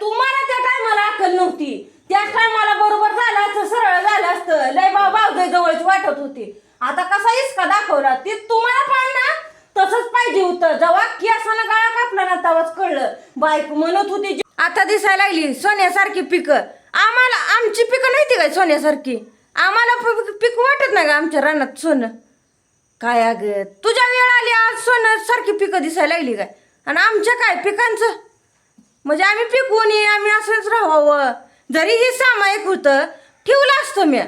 तुम्हाला त्या टायमाला अक्कल नव्हती. त्या टायमाला बरोबर झालं असतं सरळ झालं असतं. लय बा बावदय जवळची वाटत होती. आता कसा इसका दाखवला? ते तुम्हाला पण ना तसंच पाहिजे होतं. जेव्हा केसानं गाळा कापला ना तेव्हाच कळलं. बायको म्हणत होती आता दिसायला लागली सोन्यासारखी पिकं. आम्हाला आमची पिकं नाही ती काय सोन्यासारखी? आम्हाला पिक वाटत नाही का आमच्या रानात सोनं? काय अग तुझ्या वेळ आली आज सोनं सारखी पिकं दिसायला लागली काय? आणि आमच्या काय पिकांचं? म्हणजे आम्ही पिकवून ये आम्ही असंच राहावं. जरी हे सामायिक होतं ठेवलं असतं मी.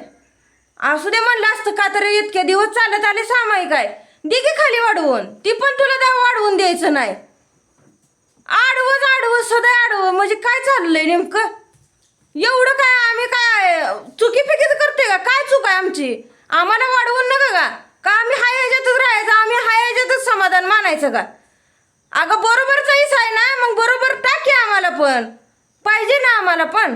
असू दे म्हणलं असतं का तरी इतके दिवस चालत आले सामायिक आहे. दे की खाली वाढवून. ती पण तुला द्या वाढवून द्यायचं नाही. आडवंच आडवं सदा आडवं. म्हणजे काय चाललंय नेमकं? एवढं काय आम्ही काय चुकी फिकीच करते का? काय चूक आहे आमची? आम्हाला वाढवून नका का? का आम्ही हाय याच्यातच राहायचं? आम्ही हाय याच्यातच समाधान मानायचं का? अगं बरोबरच आहे ना मग बरोबर टाकी आम्हाला पण. पाहिजे ना आम्हाला पण.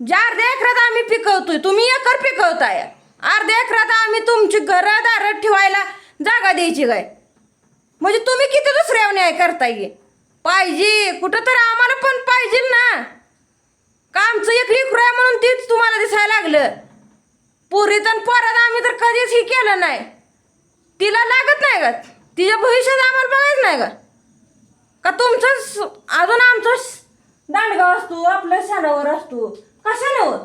ज्या अर्ध्या एकरात आम्ही पिकवतोय तुम्ही एकर पिकवताय. अर्ध्या एकरात आम्ही तुमची घरं दारं ठेवायला जागा द्यायची काय? म्हणजे तुम्ही किती दुसऱ्या न्याय करताय पाहिजे कुठं तर आम्हाला पण पाहिजे ना. का आमचं एक लेकरू आहे म्हणून तीच तुम्हाला दिसायला लागलं? पुरीत आणि पोरात आम्ही तर कधीच हे केलं नाही. तिला लागत नाही का तिच्या भविष्यात आम्हाला बघायचं नाही का? का तुमचंच अजून आमचं दांडगाव असतो आपल्या शाळावर असतो. कशाने हो?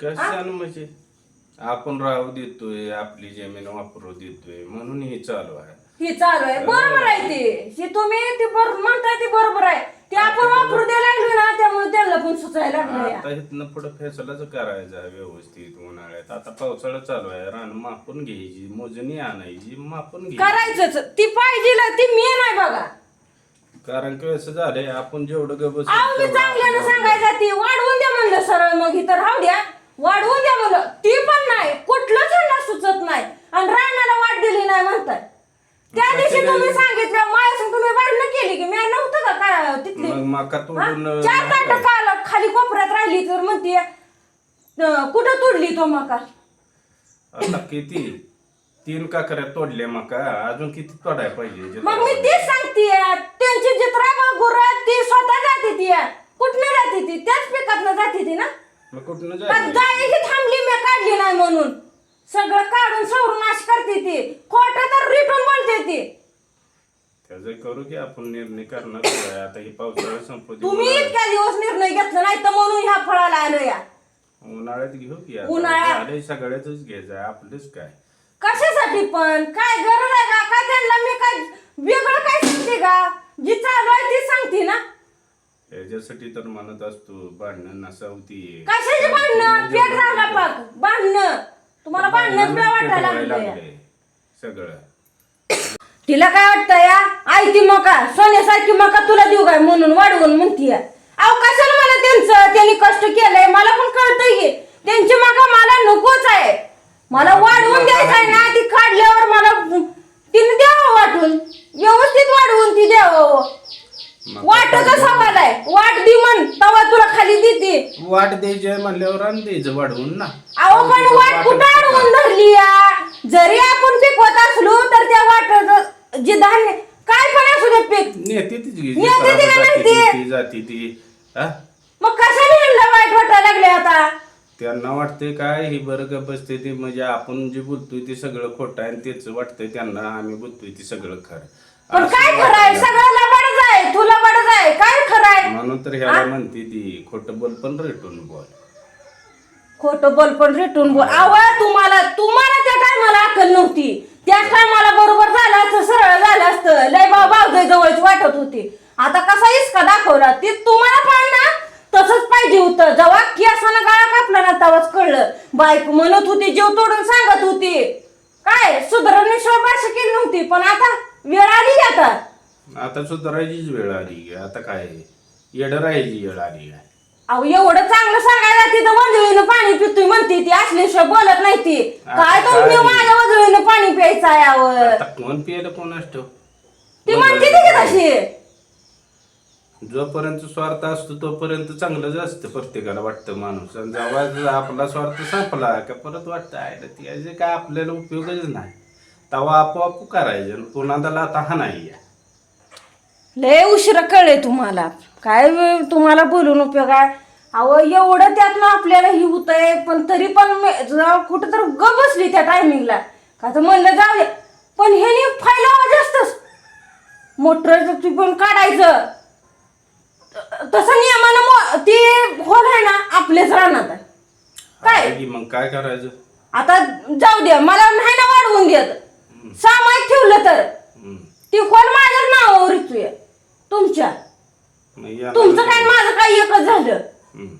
कशानं म्हणजे? आपण राहू देतोय आपली जमीन वापरू देतोय म्हणून हे चालू आहे. हे चालू आहे. बरोबर आहे ते. हे तुम्ही ते बरोबर म्हणताय ते बरोबर आहे. ते आपण वापरू द्यायला लागलो ना त्यामुळे त्यांना पण सुचायला लागलं आता इथनं पुढे फैसलाच करायचा आहे व्यवस्थित उन्हाळ्यात आता पावसाळा चालू आहे. रान मापून घ्यायची मोजणी आणायची मापून घ्यायची. करायचंच. ती पाहिजे ती मी नाही बघा. कारण की असं झालंय आपण जेवढं गबस अहो मी चांगल्यानं सांगायचं ती. वाढवून द्या म्हणलं सरळ. मग इथं राहू द्या. वाढवून द्या म्हणलं ती पण नाही कुठलंच ह्यांना सुचत नाही आणि रानाला वाट दिली नाही म्हणतात त्या दिवशी तुम्ही सांगितलं माझ्या संग तुम्ही भांडणं केली की मी नव्हतं का काय तिथली मग मका हा? तोडून चार ताट काल खाली कोपऱ्यात राहिली तर म्हणते अं, कुठं तुडली तो मका? आता किती? तीन काकऱ्या तोडल्या मका. अजून किती तोडाय पाहिजे मग मी तेच सांगते. त्यांची जित्रा गुरं ती स्वतः जाते ती. कुठनं जाते ती? त्याच पिकातनं जाते ती ना? मग कुठनं जायचं ही थांबली मी काढली नाही म्हणून. सगळं काढून सवरून नाश करते ती. खोट तर रिटून बोलते ती. त्याचं करू की आपण निर्णय करणार. आता ही पावसाळा संपू दे. तुम्ही इतक्या दिवस निर्णय घेतला नाही तर म्हणून ह्या फळाला आलो या उन्हाळ्यात घेऊ की आता. उन्हाळ्यात. सगळ्याच घ्यायचं आहे. आपलंच काय? कशासाठी पण? काय गरज आहे का? काय त्यांना मी काय वेगळं काय सांगते का? जी चालू आहे ती सांगते ना. याच्यासाठी तर म्हणत असतो भांडणं नसावती. कशाची भांडणं? पेट झाला पाक. भांडणं. तुम्हाला भांडणं वाटायला लागलंय. सगळं. तिला काय वाटतं या आई ती मका सोन्यासारखी मका तुला देऊ काय म्हणून वाढवून म्हणती अहो कशाला मला त्यांचं त्यांनी कष्ट केलंय. मला पण कळतंय की त्यांची मका मला नकोच आहे. मला वाढवून द्यायचं आहे ना ती काढल्यावर मला तिने द्यावं वाटून. व्यवस्थित वाढवून ती द्यावं. मग वाटचा सवाल आहे वाट दी म्हण. तवा तुला खाली देते. वाट द्यायची म्हणल्यावर आण द्यायचं वाढवून ना. अहो पण वाट कुठं अडवून धरली या? जरी आपण पिकवत असलो तर त्या वाट जे धान्य काय पण असू दे पीक. नेते तीच घे. नेते का? ती जाती ती. हा? मग कशाने ह्यांना वाईट वाटायला लागले आता? त्यांना वाटतंय काय ही बरं का बसते ते म्हणजे आपण जे बोलतोय ते सगळं खोटं आहे आणि तेच वाटतंय त्यांना आम्ही बोलतोय ते सगळं खरं. पण असं काय खरं आहे. सगळं लबाडच आहे तुला बडच आहे काय खरं आहे? म्हणून तर ह्याला म्हणते ती खोटं बोल पण रेटून बोल. खोटं बोल पण रेटून बोल. आवा तुम्हाला तुम्हाला त्या टायमाला अक्कल नव्हती. त्या टायमाला बरोबर झालं असतं सरळ झालं असतं. लय बा बावजय जवळची वाटत होती. आता कसा इसका दाखवला ते तुम्हाला पण ना तसंच पाहिजे होतं. जेव्हा केसानं गाळा कापला ना तेव्हाच कळलं. बायको म्हणत होती जीव तोडून सांगत होती. काय? सुधारणेश्वर भाषा केली नव्हती. पण आता वेळ आली आता. आता सुधारायचीच वेळ आली आता काय? येडं राहायची वेळ आली अहो एवढं चांगलं सांगायला तिथं वजळीनं पाणी पितोय म्हणते. ती असल्याशिवाय बोलत नाही ती. काय तुम्ही काय? माझ्या वजळीनं पाणी प्यायचं आहे यावर? आता कोण पियलं कोण असतो? ती म्हणते ती की तशी. जोपर्यंत स्वार्थ असतो तोपर्यंत चांगलंच असतं प्रत्येकाला वाटतं माणूस. आणि जेव्हा आपला स्वार्थ संपला का परत वाटतं आहे त्याचे काय आपल्याला उपयोगच नाही. तेव्हा आपोआप करायचं कोणाला पुन्हा आता हा नाही आहे. लय उशिरा कळले तुम्हाला. काय तुम्हाला बोलून उपयोग आहे? अहो एवढं त्यातनं आपल्याला ही आहे पण तरी पण कुठं तर ग बसली त्या टायमिंगला का तर म्हणलं जाऊ पण पण ह्यानी फायला जास्तच. मोटर पण काढायचं. तसं नियमानं मो- ती होल आहे ना आपलेच राहणार आहे. काय? की मग काय करायचं? आता जाऊ दे मला नाही ना वाढवून देत. सामायिक ठेवलं तर. हम्म. ती खोल माझ्याच नावावर येतोय? तुमच्या. मग याला- तुमचं काय आणि माझं काय एकच झालं? हम्म.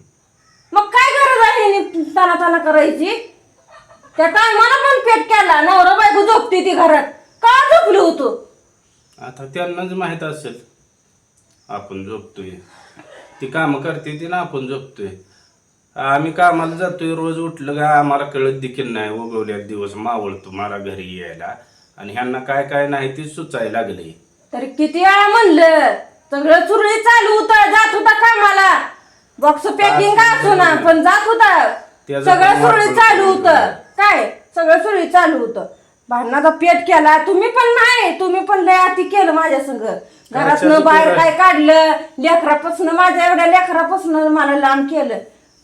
मग काय गरज आहे ताना ताना करायची? त्या टायमाला पण पेट केला नवरा बायको झोपते ती घरात. का झोपली होतो आता त्यांनाच माहीत असेल. आपण झोपतोय ती कामं करते ती ना आपण झोपतोय आम्ही कामाला जातोय रोज उठलं का आम्हाला कळत देखील नाही उगवल्या दिवस मावळतो मला घरी यायला. आणि ह्यांना काय काय नाही ते सुचायला लागले. तरी किती वेळा म्हणलं सगळं चुरळी चालू होतं जात होता कामाला. बॉक्स पॅकिंग का असो ना पण जात होता. त्याचं सगळं पण सुरळीत चालू होतं. काय? सगळं सुरळीत चालू होतं. भांडणाचा पेट केला तुम्ही पण नाही. तुम्ही पण लय अति केलं माझ्या संग. घरातनं बाहेर? काय काढलं? लेकरापासून माझ्या एवढ्या लेकरापासून मला लांब केलं.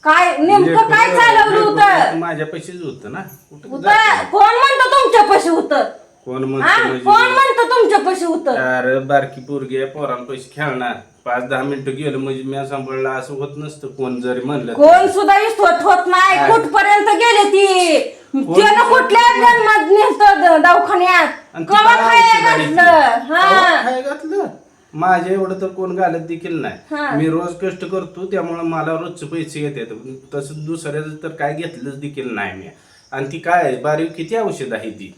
काय नेमकं काय चालवलं होतं? माझ्या पैसेच होत ना. कुठं होतं. जातं? कोण म्हणतं तुमच्या पशी होतं? कोण म्हणतो कोण म्हणजे? म्हणतं तुमच्या पशी होतं? अरे बारकी पोरगी आहे पोरां पैसे खेळणार. पाच दहा मिनिटं गेलं म्हणजे मी सांभाळलं असं होत नसतं. कोण जरी म्हणलं. कोण सुद्धा विश्वास होत नाही? कुठपर्यंत गेले ती? त्यानं कुठल्या जन्मात दवाखान्यात. आणि ती कवा काय खाया औषध आहे ती? घातलं कवा हा खाया घातलं? माझ्या एवढं तर कोण घालत देखील हा. नाही मी रोज कष्ट करतो त्यामुळे मला रोजचे पैसे येतात. तसं दुसऱ्याचं तर काय घेतलंच देखील नाही मी. आणि ती काय आहे? बारीक किती औषध आहे ती?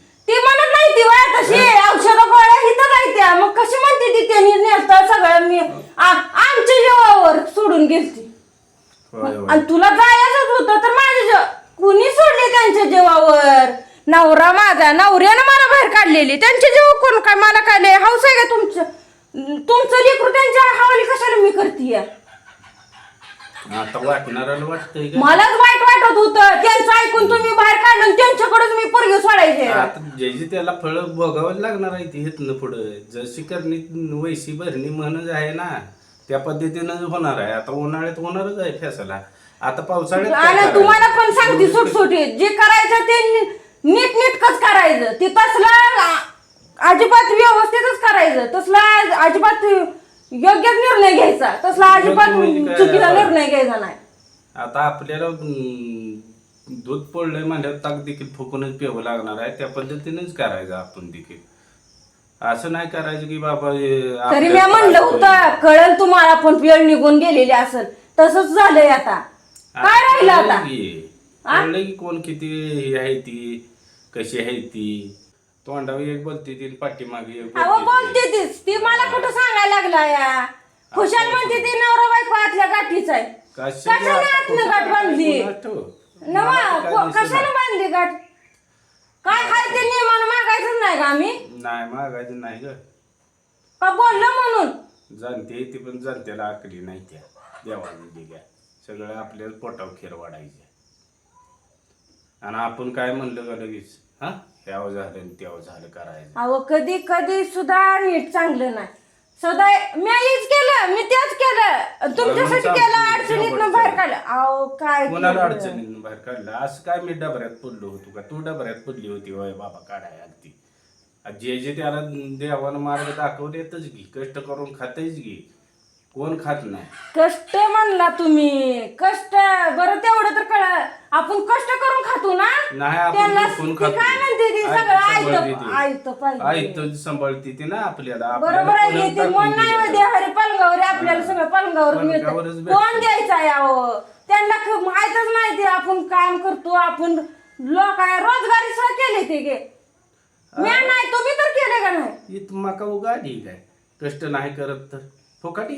ती म्हणत नाही ती वय तशी औषध गोळ्या हिथं जायत्या मग कशी म्हणते ती त्यांनी नेलं सगळं मी आ- आमच्या जीवावर सोडून गेलती. होय होय. आणि तुला जायचंच होतं तर माझ्या जीवा कुणी सोडले त्यांच्या जीवावर? नवरा माझा नवऱ्यानं मला बाहेर काढलेली. त्यांच्या जीव कोण? काय मला काय लय हाऊस आहे का तुमचं? तुमचं लेकरू त्यांच्या हवाली कशाला मी करतीय? आता वाटतंय का? मलाच वाईट वाटत होतं. त्यांचं ऐकून तुम्ही बाहेर काढलं आणि त्यांच्याकडेच मी पोरगी सोडायचे. आता ज्याची त्याला फळ भोगावं लागणार आहे ती इथनं पुढं. जशी करणी वैशी भरणी म्हणच आहे ना त्या पद्धतीनं होणार आहे. आता उन्हाळ्यात होणारच आहे फॅसला. आता पावसाळ्यात काय आणि करायचं? तुम्हाला पण सांगते सुटसुटीत. जे करायचं ते नी- नीट नीटकच करायचं. ते तसलं अजिबात व्यवस्थितच करायचं. तसला अजिबात योग्य निर्णय घ्यायचा. तसला अजिबात म्हणजे काय? चुकीचा निर्णय घ्यायचा नाही. आता आपल्याला अं, दूध पडलंय म्हणल्यावर ताक देखील फुकूनच प्यावं लागणार आहे. त्या पद्धतीनेच करायचं आपण देखील. असं नाही करायचं की बाबा हे तरी मी आपल्याला म्हणलं त्रास होतं कळल तुम्हाला पण वेळ निघून गेलेली असेल. तसंच झालंय आता. काय राहिलं कळलं आता? की? कळलं की कोण किती हे आहे ती कशी आहे ती. तोंडावर एक बोलते ती पाठीमागे एक अहो बोलते तीच. ती मला कुठं सांगायला लागला या? खुशाल म्हणते ती नवरा बायको आतल्या गाठीच आहे. कशाला आतनं गाठ बांधली. नवा मला तर काय को- दिसेना. कशाने बांधली गाठ? काय हाय ते नियमानं मागायचंच नाही का आम्ही? नाही मागायचं नाही ग. का बोललं म्हणून? जाणते ती पण जाणत्याला आकली नाही त्या. देवाने दिल्या. सगळं आपल्याला पोटावर खेर वाढायचे आणि आपण काय म्हणलं का लगेच? हा? ह्यावं झालं आणि त्यावं झालं करायचं. अहो कधी कधी सुद्धा नीट चांगलं नाही. सदा मी हेच केलं मी तेच केलं. तुमच्यासाठी म्हणून केलं अडचणीतनं शेवटचं. बाहेर काढलं. अहो काय कोणाला केलं? अडचणीनं बाहेर काढलं? असं काय मी डबऱ्यात पडलो होतो का? तू डबऱ्यात पडली होती होय बाबा काढाय आलती जे जे त्याला देवानं मार्ग दाखवलेतच घे कष्ट करून खातेच घे कोण खात नाही. कष्ट म्हणला तुम्ही. कष्ट बरं तेवढं तर कळ. आपण कष्ट करून खातो ना? नाही आपण त्यांना कोण ती काय म्हणते ती? सगळं आयत आयत आई पाहिजे तर सांभाळते ती ना आपल्याला. आपल्याला बरोबर आहे ते मन टाकून नाही दिलं मध्ये हरे पलंगावर आहे, आपल्याला सगळं पलंगावर पलंगावरच मिळतं भेटतं. कोण द्यायचं आहे अहो? त्यांना ख- माहीतच नाही ते आपण काम करतो आपण लोक आहे रोजगारी सुद्धा केले ते गे. मी नाही तुम्ही तर केले का नाही? ही मका उगाडी काय? कष्ट नाही करत तर. फुकाटी